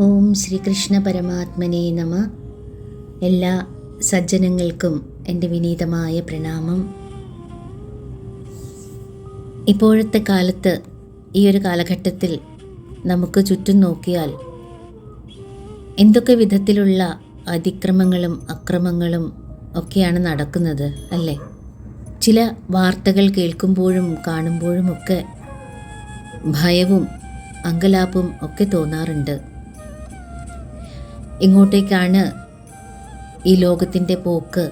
ഓം ശ്രീകൃഷ്ണ പരമാത്മനെ നമ. എല്ലാ സജ്ജനങ്ങൾക്കും എന്റെ വിനീതമായ പ്രണാമം. ഇപ്പോഴത്തെ കാലത്ത് ഈ ഒരു കാലഘട്ടത്തിൽ നമുക്ക് ചുറ്റും നോക്കിയാൽ എന്തൊക്കെ വിധത്തിലുള്ള അതിക്രമങ്ങളും അക്രമങ്ങളും ഒക്കെയാണ് നടക്കുന്നത് അല്ലേ? ചില വാർത്തകൾ കേൾക്കുമ്പോഴും കാണുമ്പോഴുമൊക്കെ ഭയവും അങ്കലാപ്പും ഒക്കെ തോന്നാറുണ്ട്. ഇങ്ങോട്ടേക്കാണ് ഈ ലോകത്തിന്റെ പോക്ക്.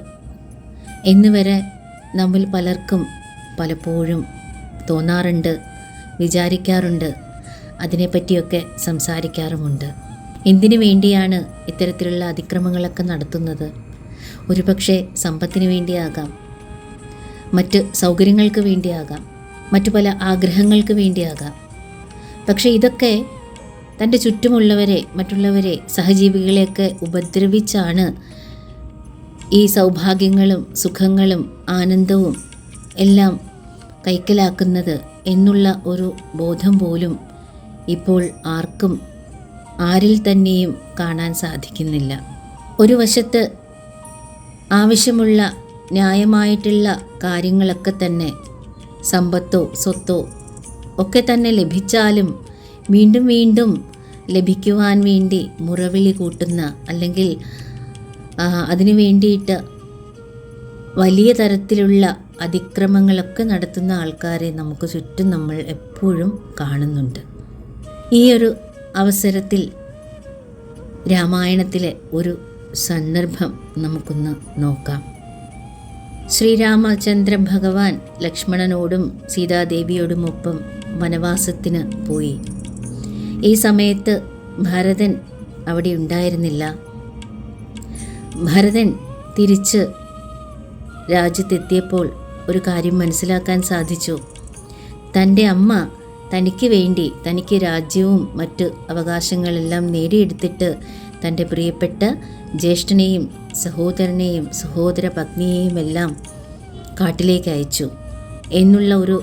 എന്നുവരെ നമ്മിൽ പലർക്കും പലപ്പോഴും തോന്നാറുണ്ട് വിചാരിക്കാറുണ്ട് അതിനെപ്പറ്റിയൊക്കെ സംസാരിക്കാറുമുണ്ട്. എന്തിനു വേണ്ടിയാണ് ഇത്തരത്തിലുള്ള അതിക്രമങ്ങളൊക്കെ നടത്തുന്നത്? ഒരുപക്ഷെ സമ്പത്തിന് വേണ്ടിയാകാം മറ്റ് സൗകര്യങ്ങൾക്ക് വേണ്ടിയാകാം മറ്റു പല ആഗ്രഹങ്ങൾക്ക് വേണ്ടിയാകാം. പക്ഷേ ഇതൊക്കെ തന്റെ ചുറ്റുമുള്ളവരെ മറ്റുള്ളവരെ സഹജീവികളെയൊക്കെ ഉപദ്രവിച്ചാണ് ഈ സൗഭാഗ്യങ്ങളും സുഖങ്ങളും ആനന്ദവും എല്ലാം കൈക്കലാക്കുന്നത് എന്നുള്ള ഒരു ബോധം പോലും ഇപ്പോൾ ആർക്കും ആരിൽ തന്നെയും കാണാൻ സാധിക്കുന്നില്ല. ഒരു വശത്ത് ആവശ്യമുള്ള ന്യായമായിട്ടുള്ള കാര്യങ്ങളൊക്കെ തന്നെ സമ്പത്തോ സ്വത്തോ ഒക്കെ തന്നെ ലഭിച്ചാലും വീണ്ടും വീണ്ടും ലഭിക്കുവാൻ വേണ്ടി മുറവിളി കൂട്ടുന്ന അല്ലെങ്കിൽ അതിനു വേണ്ടിയിട്ട് വലിയ തരത്തിലുള്ള അതിക്രമങ്ങളൊക്കെ നടത്തുന്ന ആൾക്കാരെ നമുക്ക് ചുറ്റും നമ്മൾ എപ്പോഴും കാണുന്നുണ്ട്. ഈ ഒരു അവസരത്തിൽ രാമായണത്തിലെ ഒരു സന്ദർഭം നമുക്കൊന്ന് നോക്കാം. ശ്രീരാമചന്ദ്ര ഭഗവാൻ ലക്ഷ്മണനോടും സീതാദേവിയോടുമൊപ്പം വനവാസത്തിന് പോയി. ഈ സമയത്ത് ഭരതൻ അവിടെ ഉണ്ടായിരുന്നില്ല. ഭരതൻ തിരിച്ച് രാജ്യത്തെത്തിയപ്പോൾ ഒരു കാര്യം മനസ്സിലാക്കാൻ സാധിച്ചു. തന്റെ അമ്മ തനിക്ക് വേണ്ടി തനിക്ക് രാജ്യവും മറ്റ് അവകാശങ്ങളെല്ലാം നേടിയെടുത്തിട്ട് തന്റെ പ്രിയപ്പെട്ട ജ്യേഷ്ഠനെയും സഹോദരനെയും സഹോദര പത്നിയെയും എല്ലാം കാട്ടിലേക്ക് അയച്ചു. എന്നുള്ള ഒരു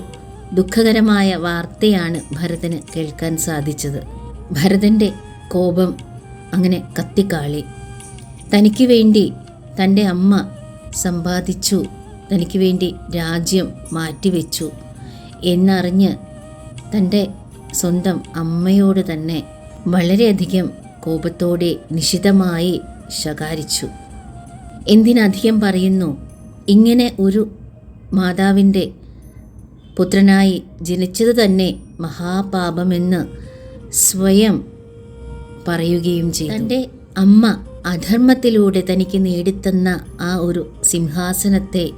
ദുഃഖകരമായ വാർത്തയാണ് ഭരതന് കേൾക്കാൻ സാധിച്ചത്. ഭരതന്റെ കോപം അങ്ങനെ കത്തിക്കാളി. തനിക്ക് വേണ്ടി തന്റെ അമ്മ സമ്പാദിച്ചു തനിക്ക് വേണ്ടി രാജ്യം മാറ്റിവെച്ചു എന്നറിഞ്ഞ് തന്റെ സ്വന്തം അമ്മയോട് തന്നെ വളരെയധികം കോപത്തോടെ നിശിതമായി ശകാരിച്ചു. എന്തിനധികം പറയുന്നു ഇങ്ങനെ ഒരു മാതാവിന്റെ പുത്രനായി ജനിച്ചത് തന്നെ മഹാപാപമെന്ന് സ്വയം പറയുകയും ചെയ്തു. തന്റെ അമ്മ അധർമ്മത്തിലൂടെ തനിക്ക് നേടിത്തന്ന ആ ഒരു സിംഹാസനത്തെ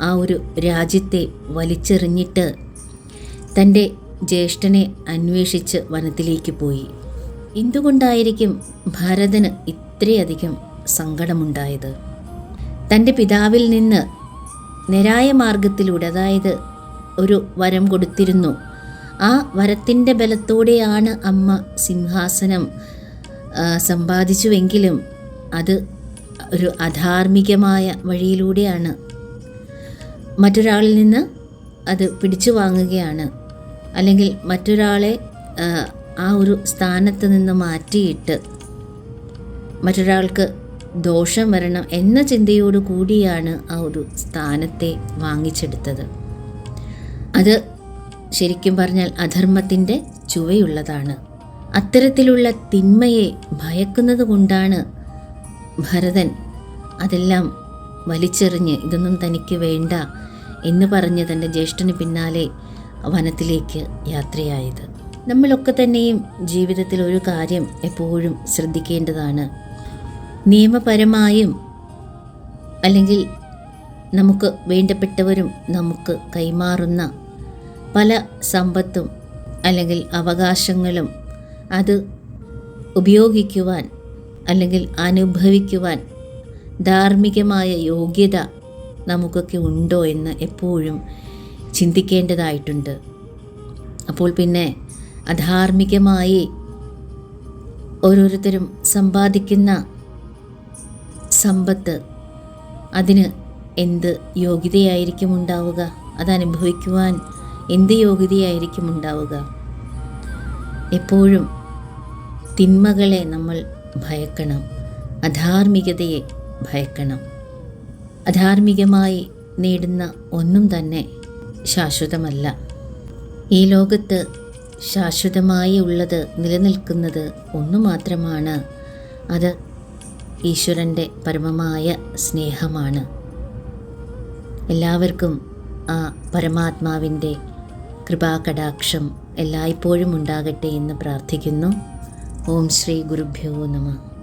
ആ ഒരു രാജ്യത്തെ വലിച്ചെറിഞ്ഞിട്ട് തന്റെ ജ്യേഷ്ഠനെ അന്വേഷിച്ച് വനത്തിലേക്ക് പോയി. എന്തുകൊണ്ടായിരിക്കും ഭരതന് ഇത്രയധികം സങ്കടമുണ്ടായത്? തന്റെ പിതാവിൽ നിന്ന് നിരായ മാർഗത്തിലൂടെ അതായത് ഒരു വരം കൊടുത്തിരുന്നു. ആ വരത്തിന്റെ ബലത്തോടെയാണ് അമ്മ സിംഹാസനം സമ്പാദിച്ചുവെങ്കിലും അത് ഒരു അധാർമികമായ വഴിയിലൂടെയാണ്. മറ്റൊരാളിൽ നിന്ന് അത് പിടിച്ചു വാങ്ങുകയാണ്. അല്ലെങ്കിൽ മറ്റൊരാളെ ആ ഒരു സ്ഥാനത്ത് നിന്ന് മാറ്റിയിട്ട് മറ്റൊരാൾക്ക് ദോഷം വരണം എന്ന ചിന്തയോടു കൂടിയാണ് ആ ഒരു സ്ഥാനത്തെ വാങ്ങിച്ചെടുത്തത്. അത് ശരിക്കും പറഞ്ഞാൽ അധർമ്മത്തിന്റെ ചുവയുള്ളതാണ്. അത്തരത്തിലുള്ള തിന്മയെ ഭയക്കുന്നത് കൊണ്ടാണ് ഭരതൻ അതെല്ലാം വലിച്ചെറിഞ്ഞ് ഇതൊന്നും തനിക്ക് വേണ്ട എന്ന് പറഞ്ഞ് തന്റെ ജ്യേഷ്ഠന് പിന്നാലെ വനത്തിലേക്ക് യാത്രയായത്. നമ്മളൊക്കെ തന്നെയും ജീവിതത്തിൽ ഒരു കാര്യം എപ്പോഴും ശ്രദ്ധിക്കേണ്ടതാണ്. നിയമപരമായും അല്ലെങ്കിൽ നമുക്ക് വേണ്ടപ്പെട്ടവരും നമുക്ക് കൈമാറുന്ന പല സമ്പത്തും അല്ലെങ്കിൽ അവകാശങ്ങളും അത് ഉപയോഗിക്കുവാൻ അല്ലെങ്കിൽ അനുഭവിക്കുവാൻ ധാർമ്മികമായ യോഗ്യത നമുക്കൊക്കെ ഉണ്ടോ എന്ന് എപ്പോഴും ചിന്തിക്കേണ്ടതായിട്ടുണ്ട്. അപ്പോൾ പിന്നെ അധാർമികമായി ഓരോരുത്തരും സമ്പാദിക്കുന്ന സമ്പത്ത് അതിന് എന്ത് യോഗ്യതയായിരിക്കും ഉണ്ടാവുക? അത് എന്ത് യോഗ്യതയായിരിക്കും ഉണ്ടാവുക? എപ്പോഴും തിന്മകളെ നമ്മൾ ഭയക്കണം. അധാർമികതയെ ഭയക്കണം. അധാർമികമായി നേടുന്ന ഒന്നും തന്നെ ശാശ്വതമല്ല. ഈ ലോകത്ത് ശാശ്വതമായി ഉള്ളത് നിലനിൽക്കുന്നത് ഒന്നു മാത്രമാണ്. അത് ഈശ്വരന്റെ പരമമായ സ്നേഹമാണ്. എല്ലാവർക്കും ആ പരമാത്മാവിന്റെ കൃപാകടാക്ഷം എല്ലായ്പ്പോഴും ഉണ്ടാകട്ടെ എന്ന് പ്രാർത്ഥിക്കുന്നു. ഓം ശ്രീ ഗുരുഭ്യോ നമ.